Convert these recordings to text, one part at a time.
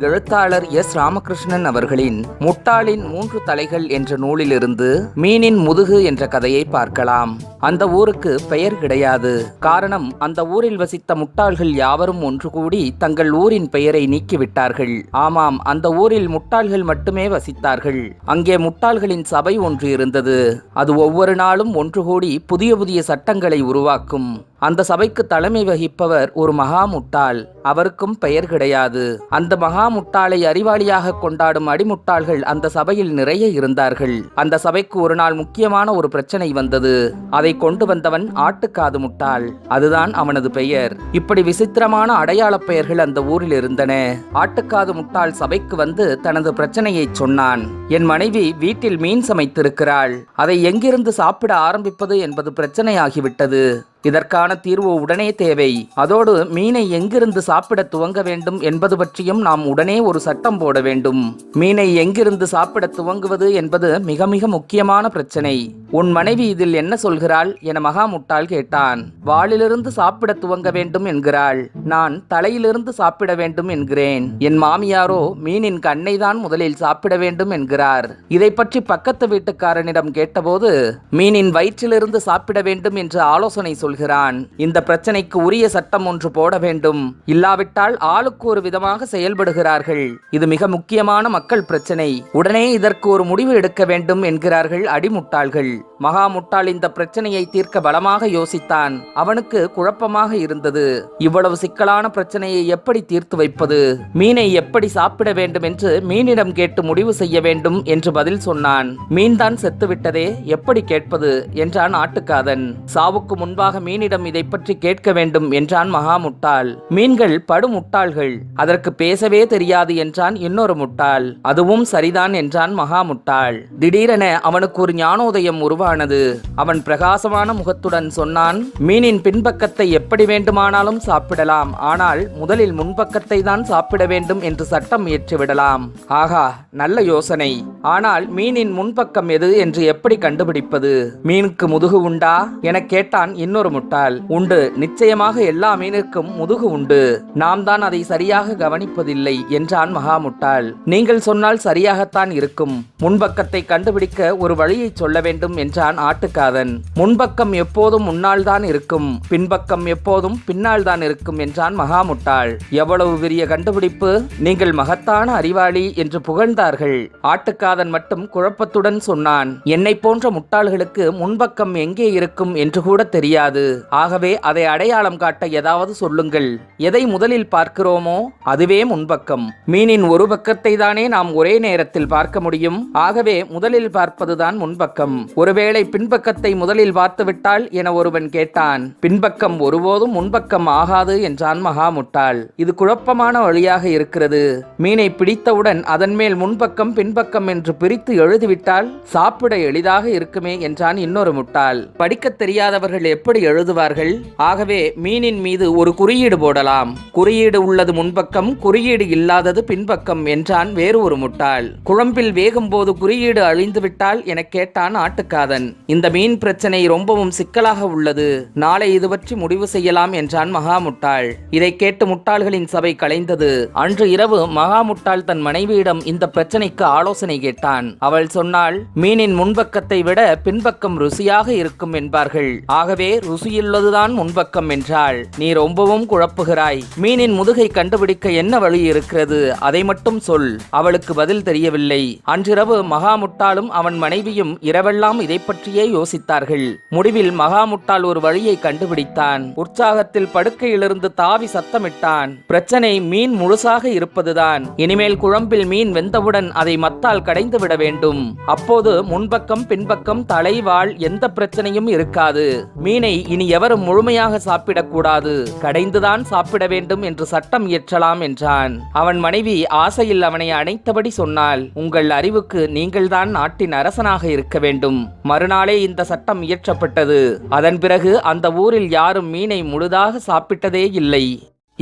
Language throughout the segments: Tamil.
எழுத்தாளர் எஸ். ராமகிருஷ்ணன் அவர்களின் முட்டாளின் மூன்று தலைகள் என்ற நூலிலிருந்து மீனின் முதுகு என்ற கதையை பார்க்கலாம். அந்த ஊருக்கு பெயர் கிடையாது. காரணம் அந்த ஊரில் வசித்த முட்டாள்கள் யாவரும் ஒன்று கூடி தங்கள் ஊரின் பெயரை நீக்கிவிட்டார்கள். ஆமாம் அந்த ஊரில் முட்டாள்கள் மட்டுமே வசித்தார்கள். அங்கே முட்டாள்களின் சபை ஒன்று இருந்தது. அது ஒவ்வொரு நாளும் ஒன்று கூடி புதிய புதிய சட்டங்களை உருவாக்கும். அந்த சபைக்கு தலைமை வகிப்பவர் ஒரு மகா முட்டாள். அவருக்கும் பெயர் கிடையாது. அந்த மகா முட்டாளை அறிவாளியாக கொண்டாடும் அடிமுட்டாள்கள் அந்த சபையில் நிறைய இருந்தார்கள். அந்த சபைக்கு ஒரு நாள் முக்கியமான ஒரு பிரச்சனை வந்தது. அதை கொண்டு வந்தவன் ஆட்டுக்காது முட்டாள். அதுதான் அவனது பெயர். இப்படி விசித்திரமான அடையாள பெயர்கள் அந்த ஊரில் இருந்தன. ஆட்டுக்காது முட்டாள் சபைக்கு வந்து தனது பிரச்சனையை சொன்னான். என் மனைவி வீட்டில் மீன் சமைத்திருக்கிறாள். அதை எங்கிருந்து சாப்பிட ஆரம்பிப்பது என்பது பிரச்சனையாகிவிட்டது. இதற்கான தீர்வு உடனே தேவை. அதோடு மீனை எங்கிருந்து சாப்பிட துவங்க வேண்டும் என்பது பற்றியும் நாம் உடனே ஒரு சட்டம் போட வேண்டும். மீனை எங்கிருந்து சாப்பிட துவங்குவது என்பது மிக மிக முக்கியமான பிரச்சனை. உன் மனைவி இதில் என்ன சொல்கிறாள் என மகா முட்டாள் கேட்டான். வாளிலிருந்து சாப்பிட துவங்க வேண்டும் என்கிறாள். நான் தலையிலிருந்து சாப்பிட வேண்டும் என்கிறேன். என் மாமியாரோ மீனின் கண்ணை தான் முதலில் சாப்பிட வேண்டும் என்கிறார். இதை பற்றி பக்கத்து வீட்டுக்காரனிடம் கேட்டபோது மீனின் வயிற்றிலிருந்து சாப்பிட வேண்டும் என்று ஆலோசனை சொல்கிறான் இந்த பிரச்சனைக்கு உரிய சட்டம் ஒன்று போட வேண்டும். இல்லாவிட்டால் ஆளுக்கு ஒரு விதமாக செயல்படுகிறார்கள். இது மிக முக்கியமான மக்கள் பிரச்சனை. உடனே இதற்கு ஒரு முடிவு எடுக்க வேண்டும் என்கிறார்கள் அடிமுட்டாள்கள். மகா முட்டாள் இந்த பிரச்சனையை தீர்க்க பலமாக யோசித்தான். அவனுக்கு குழப்பமாக இருந்தது. இவ்வளவு சிக்கலான பிரச்சனையை எப்படி தீர்த்து வைப்பது? மீனை எப்படி சாப்பிட வேண்டும் என்று மீனிடம் கேட்டு முடிவு செய்ய வேண்டும் என்று பதில் சொன்னான். மீன்தான் செத்துவிட்டதே எப்படி கேட்பது? என்றான் ஆட்டுக்காதன். சாவுக்கு முன்பாக மீனிடம் இதை பற்றி கேட்க வேண்டும் என்றான் மகா முட்டாள். மீன்கள் படு முட்டாள்கள். அதற்கு பேசவே தெரியாது என்றான் இன்னொரு முட்டாள். அதுவும் சரிதான் என்றான் மகா முட்டாள். திடீரென அவனுக்கு ஒரு ஞானோதயம் உருவா உருவானது. அவன் பிரகாசமான முகத்துடன் சொன்னான் மீனின் பின்பக்கத்தை எப்படி வேண்டுமானாலும் சாப்பிடலாம். ஆனால் முதலில் முன்பக்கத்தை தான் சாப்பிட வேண்டும் என்று சட்டம் இயற்றிவிடலாம் ஆகா நல்ல யோசனை. ஆனால் மீனின் முன்பக்கம் எது என்று எப்படி கண்டுபிடிப்பது? மீனுக்கு முதுகு உண்டா? என கேட்டான் இன்னொரு முட்டாள். உண்டு. நிச்சயமாக எல்லா மீனுக்கும் முதுகு உண்டு. நாம் தான் அதை சரியாக கவனிப்பதில்லை என்றான் மகா முட்டாள். நீங்கள் சொன்னால் சரியாகத்தான் இருக்கும். முன்பக்கத்தை கண்டுபிடிக்க ஒரு வழியை சொல்ல வேண்டும் என்று என்றான் ஆட்டுக்காதன் முன்பக்கம் எப்போதும் முன்னால் தான் இருக்கும் பின்பக்கம் எப்போதும் பின்னால் தான் இருக்கும் என்றான் மகா முட்டாள் எவ்வளவு பெரிய கண்டுபிடிப்பு? நீங்கள் மகத்தான அறிவாளி என்று புகழ்ந்தார்கள். ஆட்டுக்காதன் மட்டும் குழப்பத்துடன் சொன்னான். என்னை போன்ற முட்டாள்களுக்கு முன்பக்கம் எங்கே இருக்கும் என்று கூட தெரியாது. ஆகவே அதை அடையாளம் காட்ட ஏதாவது சொல்லுங்கள். எதை முதலில் பார்க்கிறோமோ அதுவே முன்பக்கம். மீனின் ஒரு பக்கத்தை தானே நாம் ஒரே நேரத்தில் பார்க்க முடியும். ஆகவே முதலில் பார்ப்பதுதான் முன்பக்கம். ஒருவேளை பின்பக்கத்தை முதலில் பார்த்துவிட்டால் என ஒருவன் கேட்டான். பின்பக்கம் ஒருபோதும் முன்பக்கம் ஆகாது என்றான் மகா முட்டாள் இது குழப்பமான வழியாக இருக்கிறது. மீனை பிடித்தவுடன் அதன் மேல் முன்பக்கம் பின்பக்கம் என்று பிரித்து எழுதிவிட்டால் சாப்பிட எளிதாக இருக்குமே என்றான் இன்னொரு முட்டாள். படிக்கத் தெரியாதவர்கள் எப்படி எழுதுவார்கள்? ஆகவே மீனின் மீது ஒரு குறியீடு போடலாம். குறியீடு உள்ளது முன்பக்கம் குறியீடு இல்லாதது பின்பக்கம் என்றான் வேறு ஒரு முட்டாள். குழம்பில் வேகும் போது குறியீடு அழிந்துவிட்டால் என கேட்டான் ஆட்டுக்காதன் இந்த மீன் பிரச்சனை ரொம்பவும் சிக்கலாக உள்ளது. நாளை இது பற்றி முடிவு செய்யலாம் என்றான் மகா முட்டாள் இதை கேட்டு முட்டாள்களின் சபை கலைந்தது. அன்று இரவு மகா முட்டாள் தன் மனைவியிடம் இந்த பிரச்சனைக்கு ஆலோசனை கேட்டான். அவள் சொன்னாள் மீனின் முன்பக்கத்தை விட பின்பக்கம் ருசியாக இருக்கும் என்பார்கள். ஆகவே ருசியுள்ளதுதான் முன்பக்கம் என்றாள். நீ ரொம்பவும் குழப்புகிறாய். மீனின் முதுகை கண்டுபிடிக்க என்ன வழி இருக்கிறது? அதை மட்டும் சொல். அவளுக்கு பதில் தெரியவில்லை. அன்றிரவு மகாமுட்டாளும் அவன் மனைவியும் இரவெல்லாம் இதை பற்றியே யோசித்தார்கள். முடிவில் மகாமுட்டால் ஒரு வழியை கண்டுபிடித்தான். உற்சாகத்தில் படுக்கையிலிருந்து தாவி சத்தமிட்டான். பிரச்சனை மீன் முழுசாக இருப்பதுதான். இனிமேல் குழம்பில் மீன் வெந்தவுடன் அதை மத்தால் கடைந்து விட வேண்டும். அப்போது முன்பக்கம் பின்பக்கம் தலைவாள் எந்த பிரச்சனையும் இருக்காது. மீனை இனி எவரும் முழுமையாக சாப்பிடக்கூடாது. கடைந்துதான் சாப்பிட வேண்டும் என்று சட்டம் இயற்றலாம் என்றான். அவன் மனைவி ஆசையில் அவனை அணைத்தபடி சொன்னாள். உங்கள் அறிவுக்கு நீங்கள்தான் நாட்டின் அரசனாக இருக்க வேண்டும். மறுநாளே இந்த சட்டம் இயற்றப்பட்டது. அதன் பிறகு அந்த ஊரில் யாரும் மீனை முழுதாக சாப்பிட்டதே இல்லை.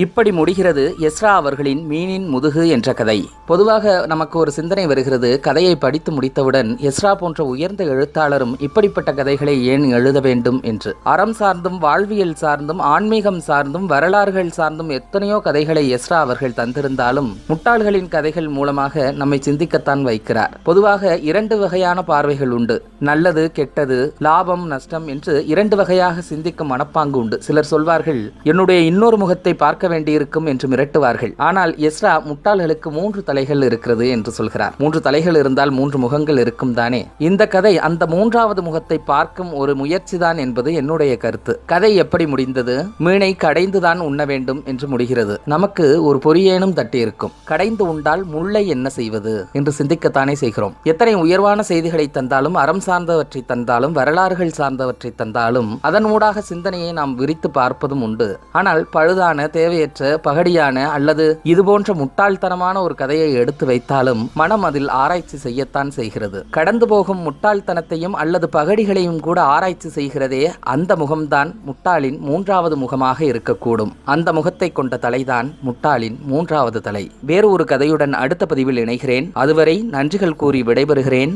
இப்படி முடிகிறது எஸ்ரா அவர்களின் மீனின் முதுகு என்ற கதை. பொதுவாக நமக்கு ஒரு சிந்தனை வருகிறது கதையை படித்து முடித்தவுடன் எஸ்ரா போன்ற உயர்ந்த எழுத்தாளரும் இப்படிப்பட்ட கதைகளை ஏன் எழுத வேண்டும் என்று. அறம் சார்ந்தும் வாழ்வியல் சார்ந்தும் ஆன்மீகம் சார்ந்தும் வரலாறுகள் சார்ந்தும் எத்தனையோ கதைகளை எஸ்ரா அவர்கள் தந்திருந்தாலும் முட்டாள்களின் கதைகள் மூலமாக நம்மை சிந்திக்கத்தான் வைக்கிறார். பொதுவாக இரண்டு வகையான பார்வைகள் உண்டு. நல்லது கெட்டது லாபம் நஷ்டம் என்று இரண்டு வகையாக சிந்திக்கும் மனப்பாங்கு உண்டு. சிலர் சொல்வார்கள் என்னுடைய இன்னொரு முகத்தை பார்க்க வேண்டியிருக்கும் என்று மிரட்டுவார்கள். ஆனால் எஸ்ரா முட்டாள்களுக்கு மூன்று தலைகள் இருக்கிறது என்று சொல்கிறார். மூன்று தலைகள் இருந்தால் மூன்று முகங்கள் இருக்கும் தானே? இந்த கதை அந்த மூன்றாவது முகத்தை பார்க்கும் ஒரு முயற்சிதான் என்பது என்னுடைய கருத்து. கதை எப்படி முடிந்தது? மீனை கடைந்துதான் உண்ண வேண்டும் என்று முடிகிறது. நமக்கு ஒரு பொறியேனும் தட்டி இருக்கும் கடைந்து உண்டால் முள்ளை என்ன செய்வது என்று சிந்திக்கத்தானே செய்கிறோம். எத்தனை உயர்வான செய்திகளை தந்தாலும் அறம் சார்ந்தவற்றை தந்தாலும் வரலாறுகள் சார்ந்தவற்றை தந்தாலும் அதன் ஊடாக சிந்தனையை நாம் விரித்து பார்ப்பதும் உண்டு. ஆனால் பழுதான தேவை தேவையற்ற பகடியான அல்லது இதுபோன்ற முட்டாள்தனமான ஒரு கதையை எடுத்து வைத்தாலும் மனம் அதில் ஆராய்ச்சி செய்யத்தான் செய்கிறது. கடந்து போகும் முட்டாள்தனத்தையும் அல்லது பகடிகளையும் கூட ஆராய்ச்சி செய்கிறதே அந்த முகம்தான் முட்டாளின் மூன்றாவது முகமாக இருக்கக்கூடும். அந்த முகத்தை கொண்ட தலைதான் முட்டாளின் மூன்றாவது தலை. வேறு ஒரு கதையுடன் அடுத்த பதிவில் இணைகிறேன். அதுவரை நன்றிகள் கூறி விடைபெறுகிறேன்.